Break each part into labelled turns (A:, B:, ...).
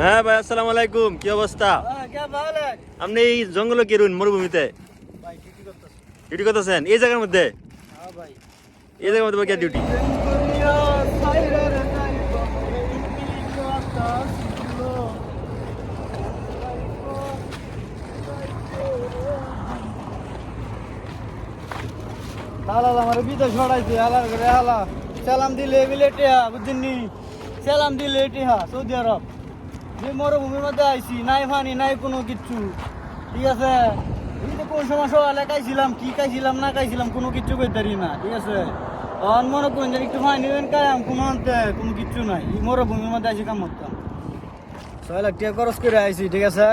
A: হ্যাঁ ভাই আসসালামু আলাইকুম। কি অবস্থা? আপনি এই জঙ্গলে কি রুন মরুভূমিতে? ডিউটি করতেছেন। এই জায়গার মধ্যে? এই জায়গার মধ্যে কে ডিউটি
B: হালাল আমার বিদেশ ছড়াইছে হালাল করে হালা সালাম দিলে এগুলো টেহা বুঝিনি সালাম দিলে টেহা সৌদি আরব। যে মরুভূমির মধ্যে আইছি, নাই পানি নাই কোনো কিচ্ছু। ঠিক আছে? যে কোন সময় সকালে খাইছিলাম, কি খাইছিলাম, না খাইছিলাম, কোনো কিচ্ছু কইতারি না, ঠিক আছে? অন মনে করুন যে একটু পানি দেবেন কায়াম কোনো আনতে, কোনো কিচ্ছু নাই। এই মরুভূমির মধ্যে আইছি, কাম করতাম। ছয় লাখ টাকা খরচ করে আইছি, ঠিক আছে?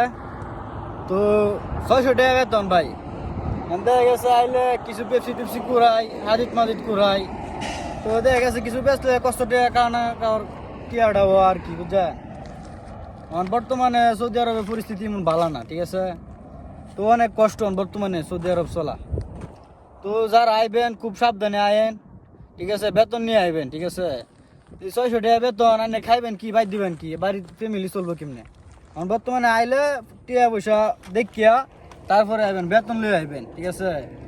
B: তো ছয়শো টাকা বেতন ভাই। দেখা গেছে আইলে কিছু পেপসি টেপসি কুড়াই, হাদিত মাদিত কুড়াই। তো দেখা গেছে কিছু বেচলে কষ্ট টাকা কারণে কার টিয়াটা আর কি বুঝছে এখন বর্তমানে সৌদি আরবের পরিস্থিতি এমন ভালো না, ঠিক আছে? তো অনেক কষ্ট বর্তমানে সৌদি আরব চলা। তো যারা আইবেন, খুব সাবধানে আয়েন ঠিক আছে? বেতন নিয়ে আইবেন, ঠিক আছে? ছয়শো বেতন, আনে খাইবেন কি, ভাই দিবেন কি? বাড়ির ফ্যামিলি চলবো কেমনে? এখন বর্তমানে আইলে টিয়া পয়সা দেখিয়া তারপরে আইবেন, বেতন লয়ে আইবেন, ঠিক আছে এখন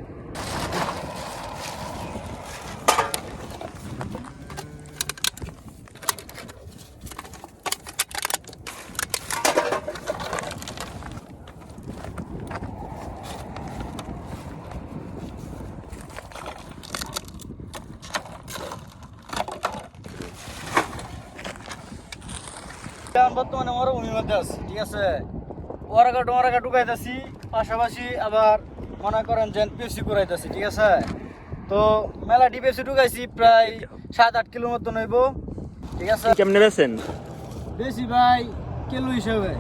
B: বর্তমানে মরুভূমির মধ্যে আছে ঠিক আছে? ওয়ারাকাট ওয়ারাকাট উগাইতেছি পাশাপাশি আবার মনে করেন যে পেপসি করাইতেছি ঠিক আছে? তো মেলা ডি পেপসি ঢুকাইছি প্রায় সাত আট কিলো মতো নইব ঠিক আছে?
A: কেমনে বেছেন
B: বেশি ভাই কিলো হিসেবে।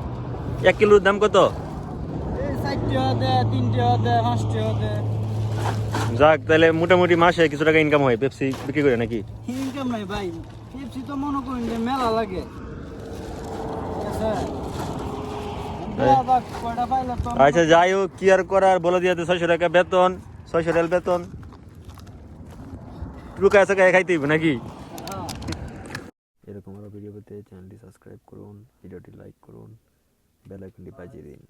A: এক কিলোর দাম কত? যাক তাহলে মোটামুটি মাসে কিছু টাকা ইনকাম হয় পেপসি বিক্রি করে নাকি?
B: ইনকাম নাই ভাই পেপসি তো মনে করেন মেলা লাগে ঠিক আছে
A: এই।
B: আবার কয়টা পাইলে তো
A: আচ্ছা যাই হোক কি আর করার বলে দিয়ে ছয়শো টাকা বেতন ছয়শো রেল বেতন। টুকা আছে খাইতে হইবে নাকি?
B: হ্যাঁ।
A: এরকম আরও ভিডিও পেতে চ্যানেলটি সাবস্ক্রাইব করুন ভিডিওটি লাইক করুন বেলাইকনটি বাজিয়ে দিন।